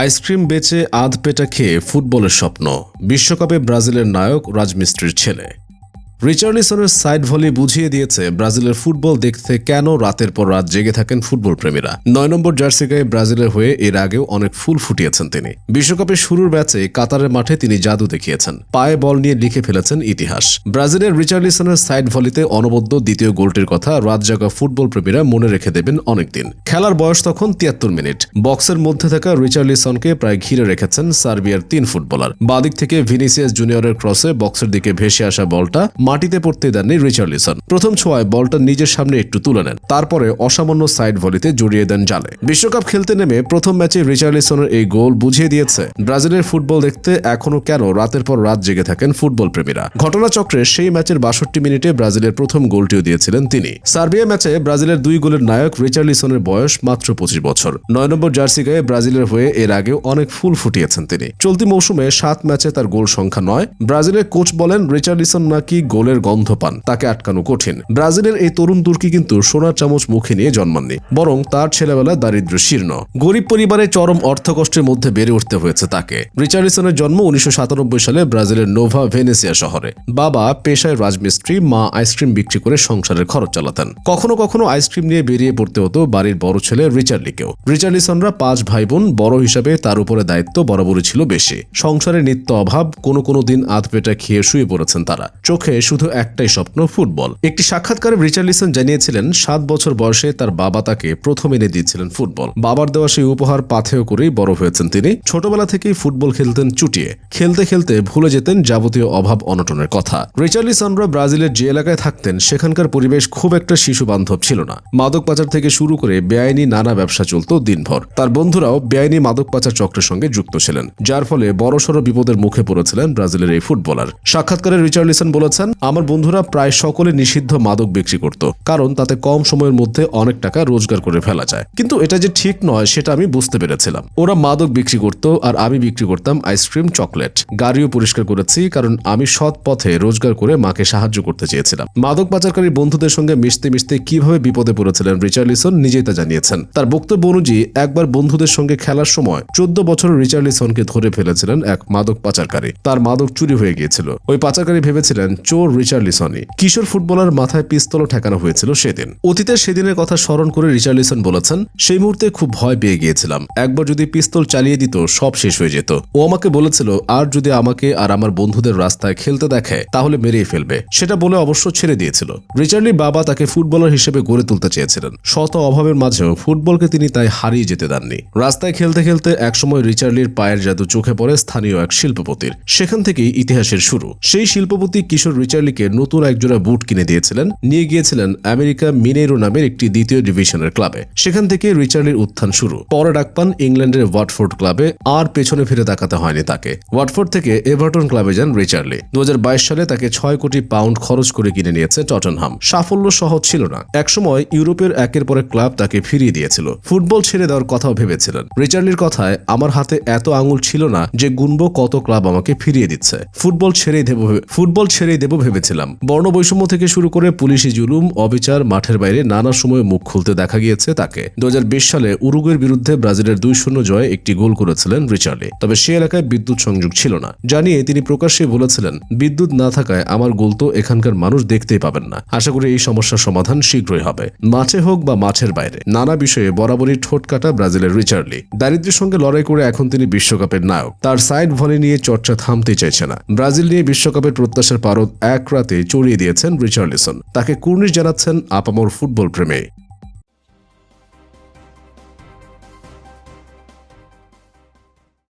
Ice cream বেচে আধ পেটা খেয়ে ফুটবলের স্বপ্ন। বিশ্বকাপে ব্রাজিলের নায়ক রাজমিস্ত্রির ছেলে। রিচার্লিসনের সাইড ভলি বুঝিয়ে দিয়েছে ব্রাজিলের ফুটবল দেখতে কেন রাতের পর রাত জেগে থাকেন ফুটবল প্রেমীরা নয় নম্বর জার্সি গায়ে ব্রাজিলের হয়ে এর আগেও অনেক ফুল ফুটিয়েছেন তিনি। বিশ্বকাপের শুরুর ম্যাচে কাতারের মাঠে তিনি জাদু দেখিয়েছেন। পায়ে বল নিয়ে লিখে ফেলেছেন ইতিহাস। ব্রাজিলের রিচার্লিসনের সাইড ভলিতে অনবদ্য দ্বিতীয় গোলটির কথা রাত জাগা ফুটবল প্রেমীরা মনে রেখে দেবেন অনেকদিন। খেলার বয়স তখন তিয়াত্তর মিনিট। বক্সের মধ্যে থাকা রিচার্লিসনকে প্রায় ঘিরে রেখেছেন সার্বিয়ার তিন ফুটবলার। বাদিক থেকে ভিনিসিয়াস জুনিয়রের ক্রসে বক্সের দিকে ভেসে আসা বলটা মাটিতে পড়তে দেননি রিচার্লিসন প্রথম ছোঁয়ায় বলটা নিজের সামনে একটু তুলে নেন। তারপরে অসামান্য সাইড ভলিতে জড়িয়ে দেন জালে। বিশ্বকাপ খেলতে নেমে প্রথম ম্যাচে রিচার্লিসনের এই গোল বুঝিয়ে দিয়েছে, ব্রাজিলের ফুটবল দেখতে এখনও কেন রাতের পর রাত জেগে থাকেন ফুটবল প্রেমীরা। ঘটনাচক্রে সেই ম্যাচের বাষট্টি মিনিটে ব্রাজিলের প্রথম গোলটিও দিয়েছিলেন তিনি। সার্বিয়া ম্যাচে ব্রাজিলের দুই গোলের নায়ক রিচার্লিসনের বয়স মাত্র পঁচিশ বছর। নয় নম্বর জার্সি গায়ে ব্রাজিলের হয়ে এর আগেও অনেক ফুল ফুটিয়েছেন তিনি। চলতি মৌসুমে সাত ম্যাচে তার গোল সংখ্যা নয়। ব্রাজিলের কোচ বলেন রিচার্লিসন নাকি গোলের গন্ধ পান, তাকে আটকানো কঠিন। ব্রাজিলের এই তরুণ তুর্কি কিন্তু সোনার চামচ মুখে নিয়ে জন্মাননি, বরং তার ছেলেবেলা দারিদ্র শীর্ণ। গরিব পরিবারে চরম অর্থকষ্টের মধ্যে বেড়ে উঠতে হয়েছে তাকে। রিচার্ডিসনের জন্ম উনিশশো সালে ব্রাজিলের নোভা ভেনেসিয়া শহরে। বাবা পেশায় রাজমিস্ত্রি, মা আইসক্রিম বিক্রি করে সংসারের খরচ চালাতেন। কখনো কখনো আইসক্রিম নিয়ে বেরিয়ে পড়তে হতো বাড়ির বড় ছেলে রিচার্লিকেও। রিচার্লিসনরা পাঁচ ভাই বোন বড় হিসাবে তার উপরে দায়িত্ব বরাবরই ছিল বেশি। সংসারের নিত্য অভাব, কোনো কোনো দিন আধ পেটা খেয়ে শুয়ে পড়েছেন তারা। চোখে শুধু একটাই স্বপ্ন, ফুটবল। একটি সাক্ষাৎকারে রিচার্লিসন জানিয়েছিলেন, সাত বছর বয়সে তার বাবা তাকে প্রথম এনে দিয়েছিলেন ফুটবল। বাবার দেওয়া সেই উপহার পাথেয় করেই বড় হয়েছেন তিনি। ছোটবেলা থেকেই ফুটবল খেলতেন চুটিয়ে। খেলতে খেলতে ভুলে যেতেন যাবতীয় অভাব অনটনের কথা। রিচার্লিসনরা ব্রাজিলের যে এলাকায় থাকতেন, সেখানকার পরিবেশ খুব একটা শিশু বান্ধব ছিল না। মাদক পাচার থেকে শুরু করে বেআইনি নানা ব্যবসা চলত দিনভর। তার বন্ধুরাও বেআইনি মাদক পাচার চক্রের সঙ্গে যুক্ত ছিলেন, যার ফলে বড়সড় বিপদের মুখে পড়েছিলেন ব্রাজিলের এই ফুটবলার। সাক্ষাৎকারে রিচার্লিসন বলেছেন আমার বন্ধুরা প্রায় সকলে নিষিদ্ধ মাদক বিক্রি করত, কারণ তাতে কম সময়ের মধ্যে অনেক টাকা রোজগার করে ফেলা যায়। কিন্তু এটা যে ঠিক নয়, সেটা আমি বুঝতে পেরেছিলাম। ওরা মাদক বিক্রি করত আর আমি বিক্রি করতাম আইসক্রিম চকলেট গাড়িও পরিষ্কার করেছি, কারণ আমি সৎ পথে রোজগার করে মাকে সাহায্য করতে চেয়েছিলাম। মাদক পাচারকারী বন্ধুদের সঙ্গে মিশতে মিশতে কীভাবে বিপদে পড়েছিলেন রিচার্লিসন নিজেই তা জানিয়েছেন। তার বক্তব্য অনুযায়ী, একবার বন্ধুদের সঙ্গে খেলার সময় চোদ্দ বছরের রিচার্লিসনকে ধরে ফেলেছিলেন এক মাদক পাচারকারী। তার মাদক চুরি হয়ে গিয়েছিল। ওই পাচারকারী ভেবেছিলেন, চোর রিচার্লিসনই কিশোর ফুটবলার মাথায় পিস্তলও ঠেকানো হয়েছিল সেদিন। অতীতের সেদিনের কথা স্মরণ করে রিচার্লিসন বলেছেন, সেই মুহূর্তে খুব ভয় পেয়ে গিয়েছিলাম। একবার যদি পিস্তল চালিয়ে দিত, সব শেষ হয়ে যেত। ও আমাকে বলেছিল, আর যদি আমাকে আর আমার বন্ধুদের রাস্তায় খেলতে দেখে, তাহলে মেরেই ফেলবে। সেটা বলে অবশ্য ছেড়ে দিয়েছিল। রিচার্লির বাবা তাকে ফুটবলার হিসেবে গড়ে তুলতে চেয়েছিলেন। শত অভাবের মাঝেও ফুটবলকে তিনি তাই হারিয়ে যেতে দেননি। রাস্তায় খেলতে খেলতে একসময় রিচার্লির পায়ের জাদু চোখে পড়ে স্থানীয় এক শিল্পপতির। সেখান থেকেই ইতিহাসের শুরু। সেই শিল্পপতি কিশোর রিচার্লিকে নতুন একজোড়া বুট কিনে দিয়েছিলেন। নিয়ে গিয়েছিলেন আমেরিকা মিনেরো নামের একটি দ্বিতীয় ডিভিশনের ক্লাবে। সেখান থেকে রিচার্লির উত্থান শুরু। পরে ডাক পান ইংল্যান্ডের ওয়াটফোর্ড ক্লাবে, আর পেছনে ফিরে তাকাতে হয়নি তাকে। ওয়াটফোর্ড থেকে এভারটন ক্লাবে যান রিচার্লি দু সালে তাকে ছয় কোটি পাউন্ড খরচ করে কিনে নিয়েছে টটনহাম। সাফল্য সহজ ছিল না। একসময় ইউরোপের একের পর ক্লাব তাকে ফিরিয়ে দিয়েছিল। ফুটবল ছেড়ে দেওয়ার কথাও ভেবেছিলেন। রিচার্লির কথায়, আমার হাতে এত আঙুল ছিল না যে গুনব কত ক্লাব আমাকে ফিরিয়ে দিচ্ছে। ফুটবল ছেড়েই দেব ফুটবল ছেড়েই দেব ভেবেছিলাম। বর্ণ বৈষম্য থেকে শুরু করে পুলিশি জুলুম, অবিচার, মাঠের বাইরে নানা সময় মুখ খুলতে দেখা গিয়েছে তাকে। দু সালে উরুগুয়ের বিরুদ্ধে ব্রাজিলের দুই শূন্য জয়ে একটি গোল করেছিলেন রিচার্লি। তবে সে এলাকায় বিদ্যুৎ সংযোগ ছিল না। জানিয়ে তিনি প্রকাশ্যে বলেছিলেন, বিদ্যুৎ না থাকায় আমার গোল তো এখানকার মানুষ দেখতেই পাবেন না। আশা করি এই সমস্যার সমাধান শীঘ্রই হবে। মাঠে হোক বা মাঠের বাইরে, নানা বিষয়ে বরাবরই ঠোঁট কাটা ব্রাজিলের রিচার্লি। দারিদ্র্যের সঙ্গে লড়াই করে এখন তিনি বিশ্বকাপের নায়ক। তার সাইড ভলি নিয়ে চর্চা থামতে চাইছে না। ব্রাজিল নিয়ে বিশ্বকাপের প্রত্যাশার পারদ এক রাতে চড়িয়ে দিয়েছেন রিচার্লিসন। তাকে কুর্নিশ জানাচ্ছেন আপামর ফুটবল প্রেমে।